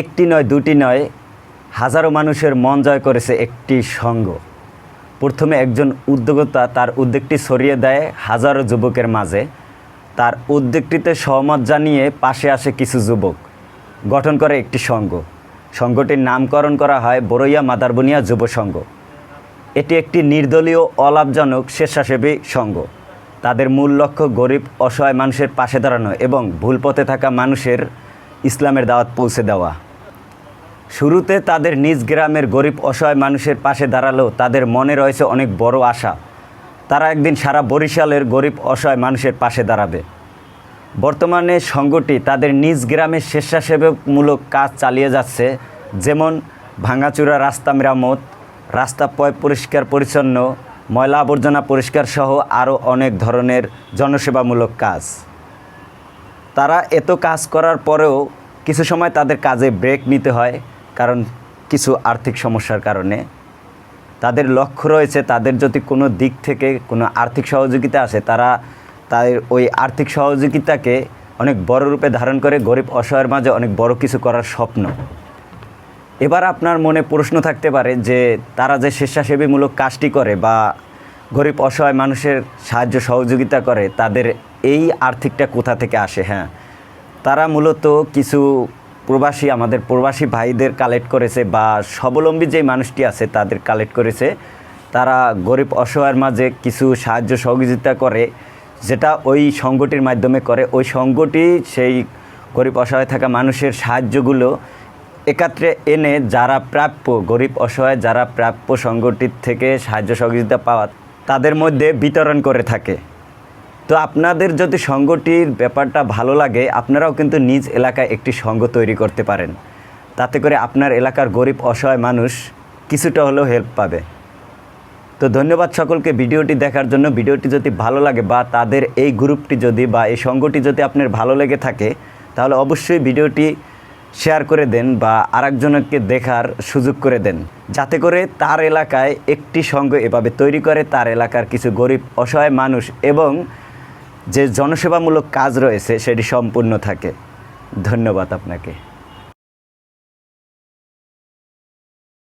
একটি নয়, দুটি নয়, হাজারো মানুষের মন জয় করেছে একটি সঙ্গ। প্রথমে একজন উদ্যোক্তা তার উদ্যোগটি ছড়িয়ে দেয় হাজারো যুবকের মাঝে। তার উদ্যোগটিতে সহমত জানিয়ে পাশে আসে কিছু যুবক। গঠন করে একটি সংঘ সংঘটির নামকরণ করা হয় বরইয়া মাদারবনিয়া যুব সংঘ এটি একটি নির্দলীয়, অলাভজনক, স্বেচ্ছাসেবী সংঘ তাদের মূল লক্ষ্য গরিব, অসহায় মানুষের পাশে দাঁড়ানো এবং ভুল পথে থাকা মানুষের ইসলামের দাওয়াত পৌঁছে দেওয়া। শুরুতে তাদের নিজ গ্রামের গরিব অসহায় মানুষের পাশে দাঁড়ালেও তাদের মনে রয়েছে অনেক বড় আশা। তারা একদিন সারা বরিশালের গরিব অসহায় মানুষের পাশে দাঁড়াবে। বর্তমানে সংঘটি তাদের নিজ গ্রামে স্বেচ্ছাসেবকমূলক কাজ চালিয়ে যাচ্ছে, যেমন ভাঙাচুরা রাস্তা মেরামত, রাস্তা পয় পরিষ্কার পরিচ্ছন্ন, ময়লা আবর্জনা পরিষ্কার সহ আরও অনেক ধরনের জনসেবামূলক কাজ। তারা এত কাজ করার পরেও কিছু সময় তাদের কাজে ব্রেক নিতে হয়, কারণ কিছু আর্থিক সমস্যার কারণে। তাদের লক্ষ্য রয়েছে, তাদের যদি কোনো দিক থেকে কোনো আর্থিক সহযোগিতা আসে, তারা তাদের ওই আর্থিক সহযোগিতাকে অনেক বড় রূপে ধারণ করে, গরিব অসহায়ের মাঝে অনেক বড় কিছু করার স্বপ্ন। এবার আপনার মনে প্রশ্ন থাকতে পারে যে, তারা যে স্বেচ্ছাসেবীমূলক কাজটি করে বা গরিব অসহায় মানুষের সাহায্য সহযোগিতা করে, তাদের এই আর্থিকটা কোথা থেকে আসে হ্যাঁ? তারা মূলত কিছু প্রবাসী, আমাদের প্রবাসী ভাইদের কালেক্ট করেছে বা স্বাবলম্বী যে মানুষটি আছে তাদের কালেক্ট করেছে। তারা গরিব অসহায়ের মাঝে কিছু সাহায্য সহযোগিতা করে, যেটা ওই সংগঠির মাধ্যমে করে। ওই সংগঠি সেই গরিব অসহায় থাকা মানুষের সাহায্যগুলো একাত্রে এনে যারা প্রাপ্য, গরিব অসহায় যারা প্রাপ্য সংগঠিত থেকে সাহায্য সহযোগিতা পাওয়া, তাদের মধ্যে বিতরণ করে থাকে। তো আপনাদের যদি সংঘটির ব্যাপারটা ভালো লাগে, আপনারাও কিন্তু নিজ এলাকায় একটি সংঘ তৈরি করতে পারেন। তাতে করে আপনার এলাকার গরিব, অসহায় মানুষ কিছুটা হলেও হেল্প পাবে। তো ধন্যবাদ সকলকে ভিডিওটি দেখার জন্য। ভিডিওটি যদি ভালো লাগে বা তাদের এই গ্রুপটি যদি বা এই সংঘটি যদি আপনার ভালো লেগে থাকে, তাহলে অবশ্যই ভিডিওটি শেয়ার করে দেন বা আরেকজনকে দেখার সুযোগ করে দেন। যাতে করে তার এলাকায় একটি সংঘ এভাবে তৈরি করে, তার এলাকার কিছু গরিব, অসহায় মানুষ এবং যে জনসেবামূলক কাজ রয়েছে সেটি সম্পূর্ণ থাকে। ধন্যবাদ আপনাকে।